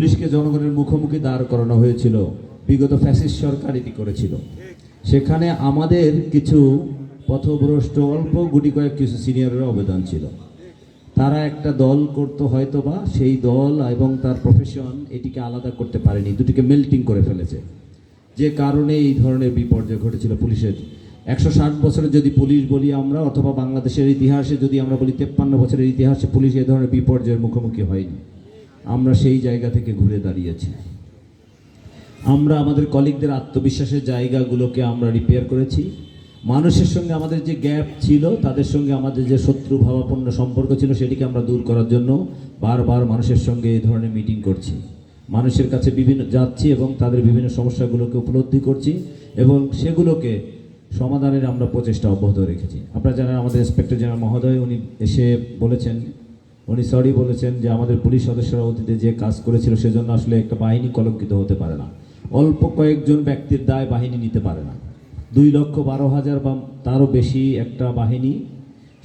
পুলিশকে জনগণের মুখোমুখি দাঁড় করানো হয়েছিল। বিগত ফ্যাসিস্ট সরকার এটি করেছিল। সেখানে আমাদের কিছু পথভ্রষ্ট, অল্প গুটি কয়েক কিছু সিনিয়রের অবদান ছিল। তারা একটা দল করতো হয়তো বা সেই দল এবং তার প্রফেশন এটিকে আলাদা করতে পারেনি, দুটিকে মেল্টিং করে ফেলেছে। যে কারণে এই ধরনের বিপর্যয় ঘটেছিল পুলিশের। একশো ষাট বছরের যদি পুলিশ বলি আমরা, অথবা বাংলাদেশের ইতিহাসে যদি আমরা বলি, তেপ্পান্ন বছরের ইতিহাসে পুলিশ এ ধরনের বিপর্যয়ের মুখোমুখি হয়নি। আমরা সেই জায়গা থেকে ঘুরে দাঁড়িয়েছি। আমরা আমাদের কলিগদের আত্মবিশ্বাসের জায়গাগুলোকে আমরা রিপেয়ার করেছি। মানুষের সঙ্গে আমাদের যে গ্যাপ ছিল, তাদের সঙ্গে আমাদের যে শত্রু ভাবাপন্ন সম্পর্ক ছিল, সেটিকে আমরা দূর করার জন্য বারবার মানুষের সঙ্গে এই ধরনের মিটিং করছি। মানুষের কাছে বিভিন্ন, যাচ্ছি এবং তাদের বিভিন্ন সমস্যাগুলোকে উপলব্ধি করছি এবং সেগুলোকে সমাধানের আমরা প্রচেষ্টা অব্যাহত রেখেছি। আপনারা জানেন আমাদের ইন্সপেক্টর জেনারেল মহোদয়, উনি এসে বলেছেন উনি সরি বলেছেন যে আমাদের পুলিশ সদস্যরা অতীতে যে কাজ করেছিল সেজন্য আসলে একটা বাহিনী কলঙ্কিত হতে পারে না। অল্প কয়েকজন ব্যক্তির দায় বাহিনী নিতে পারে না। দুই লক্ষ বারো হাজার বা তারও বেশি একটা বাহিনী,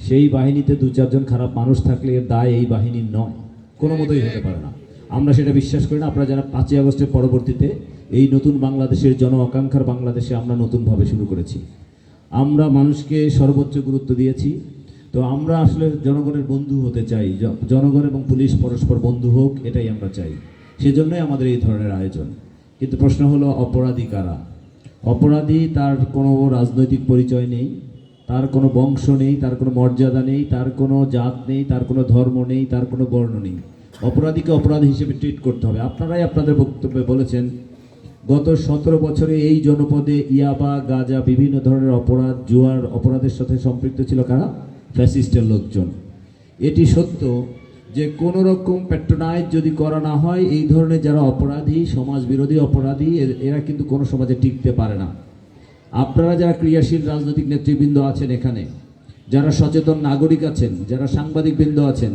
সেই বাহিনীতে দু চারজন খারাপ মানুষ থাকলে এর দায় এই বাহিনীর নয়। কোনো মতোই হতে পারে না। আমরা সেটা বিশ্বাস করি না। আপনারা যারা পাঁচই আগস্টের পরবর্তীতে এই নতুন বাংলাদেশের জন আকাঙ্ক্ষার বাংলাদেশে আমরা নতুনভাবে শুরু করেছি। আমরা মানুষকে সর্বোচ্চ গুরুত্ব দিয়েছি। তো আমরা আসলে জনগণের বন্ধু হতে চাই জনগণ এবং পুলিশ পরস্পর বন্ধু হোক, এটাই আমরা চাই। সেজন্যই আমাদের এই ধরনের আয়োজন। কিন্তু প্রশ্ন হলো, অপরাধী কারা? অপরাধী তার কোনো রাজনৈতিক পরিচয় নেই, তার কোনো বংশ নেই, তার কোনো মর্যাদা নেই, তার কোনো জাত নেই, তার কোনো ধর্ম নেই, তার কোনো বর্ণ নেই। অপরাধীকে অপরাধ হিসেবে ট্রিট করতে হবে। আপনারাই আপনাদের বক্তব্যে বলেছেন, গত সতেরো বছরে এই জনপদে ইয়াবা, গাজা, বিভিন্ন ধরনের অপরাধ, জুয়ার অপরাধের সাথে সম্পৃক্ত ছিল কারা? ফ্যাসিস্টের লোকজন। এটি সত্য যে কোনো রকম প্যাট্রোনাইজ যদি করা না হয়, এই ধরনের যারা অপরাধী সমাজ বিরোধী অপরাধী এরা কিন্তু কোনো সমাজে টিকতে পারে না। আপনারা যারা ক্রিয়াশীল রাজনৈতিক নেতৃবৃন্দ আছেন এখানে, যারা সচেতন নাগরিক আছেন, যারা সাংবাদিকবৃন্দ আছেন,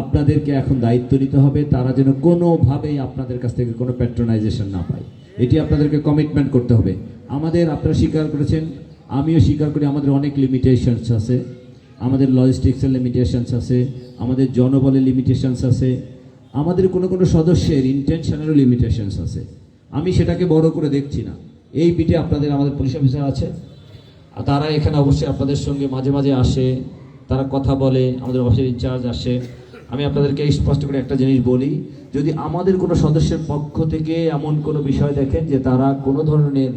আপনাদেরকে এখন দায়িত্ব নিতে হবে, তারা যেন কোনোভাবেই আপনাদের কাছ থেকে কোনো প্যাট্রোনাইজেশন না পায়। এটি আপনাদেরকে কমিটমেন্ট করতে হবে। আমাদের আপনারা স্বীকার করেছেন, আমিও স্বীকার করি, আমাদের অনেক লিমিটেশনস আছে। আমাদের লজিস্টিক্সের লিমিটেশনস আছে, আমাদের জনবলের লিমিটেশনস আছে, আমাদের কোনো কোনো সদস্যের ইন্টেনশনেরও লিমিটেশনস আছে। আমি সেটাকে বড় করে দেখছি না। এই পিঠে আপনাদের আমাদের পুলিশ অফিসার আছে, আর তারা এখানে অবশ্যই আপনাদের সঙ্গে মাঝে মাঝে আসে, তারা কথা বলে, আমাদের অফিসের ইনচার্জ আসে। আমি আপনাদেরকে স্পষ্ট করে একটা জিনিস বলি, যদি আমাদের কোনো সদস্যের পক্ষ থেকে এমন কোনো বিষয় দেখেন যে তারা কোনো ধরনের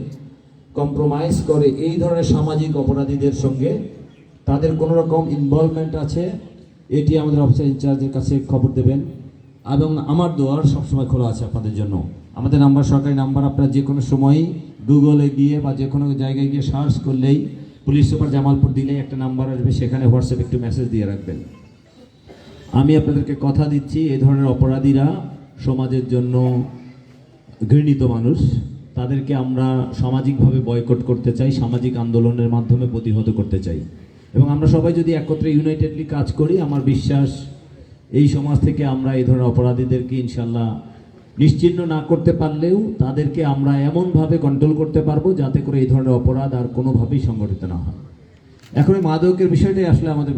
কম্প্রোমাইজ করে এই ধরনের সামাজিক অপরাধীদের সঙ্গে তাদের কোনো রকম ইনভলভমেন্ট আছে, এটি আমাদের অফিসার ইনচার্জের কাছে খবর দেবেন। এবং আমার দোয়ার সবসময় খোলা আছে আপনাদের জন্য। আমাদের নাম্বার সরকারি নাম্বার আপনারা যে কোনো সময়ই গুগলে গিয়ে বা যে কোনো জায়গায় গিয়ে সার্চ করলেই পুলিশ সুপার জামালপুর দিলেই একটা নাম্বার আসবে, সেখানে হোয়াটসঅ্যাপে একটু মেসেজ দিয়ে রাখবেন। আমি আপনাদেরকে কথা দিচ্ছি এই ধরনের অপরাধীরা সমাজের জন্য ঘৃণিত মানুষ। তাদেরকে আমরা সামাজিকভাবে বয়কট করতে চাই, সামাজিক আন্দোলনের মাধ্যমে প্রতিহত করতে চাই। এবং আমরা সবাই যদি একত্রে ইউনাইটেডলি কাজ করি, আমার বিশ্বাস এই সমাজ থেকে আমরা এই ধরনের অপরাধীদেরকে ইনশাল্লাহ নিশ্চিহ্ন না করতে পারলেও তাদেরকে আমরা এমনভাবে কন্ট্রোল করতে পারব যাতে করে এই ধরনের অপরাধ আর কোনোভাবেই সংগঠিত না হয়। এখন মাদকের বিষয়টাই আসলে আমাদের